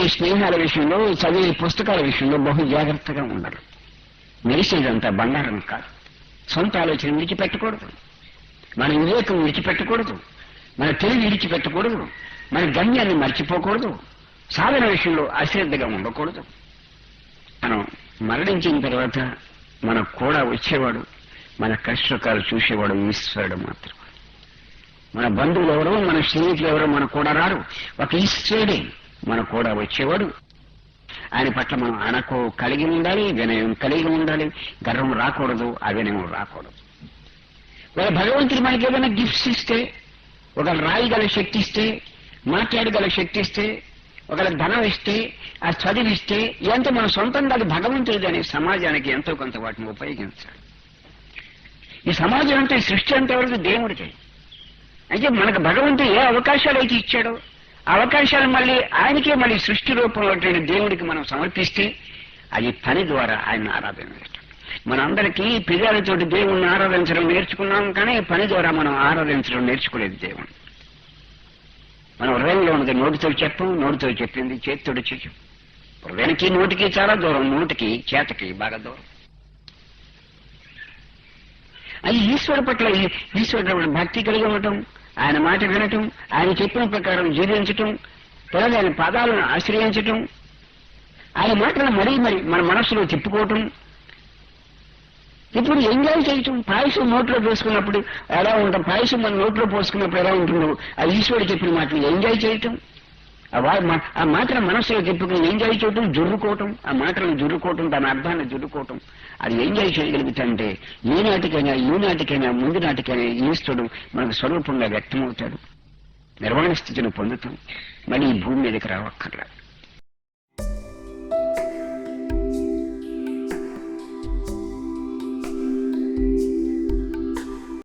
ఈ స్నేహాల విషయంలో చదివే పుస్తకాల విషయంలో బహు జాగ్రత్తగా ఉండాలి మెరిసేదంతా బంగారం కాదు. సొంత ఆలోచన విడిచిపెట్టకూడదు. మన వివేకం విడిచిపెట్టకూడదు. మన తెలివి విడిచిపెట్టకూడదు. మన గమ్యాన్ని మర్చిపోకూడదు. సాధన విషయంలో అశ్రద్ధగా ఉండకూడదు. మనం మరణించిన తర్వాత మనకు కూడా వచ్చేవాడు మన కష్టకాలు చూసేవాడు ఈశ్వరుడు మాత్రం మన బంధువులు ఎవరో మన స్నేహితులు ఎవరో మన కూడా రారు. ఒక ఈశ్వరుడే. మనకు కూడా వచ్చేవాడు. ఆయన పట్ల మనం అనకో కలిగి ఉండాలి వినయం కలిగి ఉండాలి. గర్వం రాకూడదు అవినయం రాకూడదు. వాళ్ళ భగవంతుడు మనకి ఏదైనా గిఫ్ట్స్ ఇస్తే ఒక రాయగల శక్తి ఇస్తే మాట్లాడగల శక్తి ఇస్తే ఒకళ్ళ ధనం ఇస్తే ఆ చదివిస్తే ఎంతో మన సొంతంగా అది భగవంతుడిది అనే సమాజానికి ఎంతో కొంత వాటిని ఉపయోగించాలి. ఈ సమాజం అంటే సృష్టి అంటే వరకు దేవుడికి అయితే మనకు భగవంతుడు ఏ అవకాశాలు అయితే ఇచ్చాడో అవకాశాలు మళ్ళీ ఆయనకే మళ్ళీ సృష్టి రూపంలో దేవుడికి మనం సమర్పిస్తే అది పని ద్వారా ఆయన ఆరాధన మనందరికీ పిల్లలతోటి దేవుణ్ణి ఆరాధించడం నేర్చుకున్నాం కానీ పని ద్వారా మనం ఆరాధించడం నేర్చుకోలేదు దేవుణ్ణి. మనం హృదయంలో ఉన్నది నోటితో చెప్పం నోటితో చెప్పింది చేతితో చెయ్యం. హృదయానికి నోటికి చాలా దూరం నోటికి చేతకి బాగా దూరం. అది ఈశ్వరు పట్ల ఈశ్వరుడు భక్తి కలిగి ఉండటం ఆయన మాట వినటం ఆయన చెప్పిన ప్రకారం జీవించటం పిల్లలు ఆయన పాదాలను ఆశ్రయించటం ఆయన మాటలు మరీ మరి మన మనసులో తిప్పుకోవటం ఇప్పుడు ఎంజాయ్ చేయటం పాయసం నోట్లో పోసుకున్నప్పుడు ఎలా ఉంటాం? పాయసం మన నోట్లో పోసుకున్నప్పుడు ఎలా ఉంటుందో ఆ ఈశ్వరుడు చెప్పిన మాటలు ఎంజాయ్ చేయటం. ఆ మాటను మనసులో చెప్పుకుని ఎంజాయ్ చేయటం జుర్రుకోవటం ఆ మాటలను జుర్రుకోవటం దాని అర్థాన్ని జుర్రుకోవటం. అది ఎంజాయ్ చేయగలుగుతుంటే ఏ నాటికైనా ఈ నాటికైనా ముందు నాటికైనా ఈశ్వరుడు మనకు స్వరూపంగా వ్యక్తమవుతాడు. నిర్వాణ స్థితిని పొందుతాం. మళ్ళీ ఈ భూమి మీదకి రావక్కర్లేదు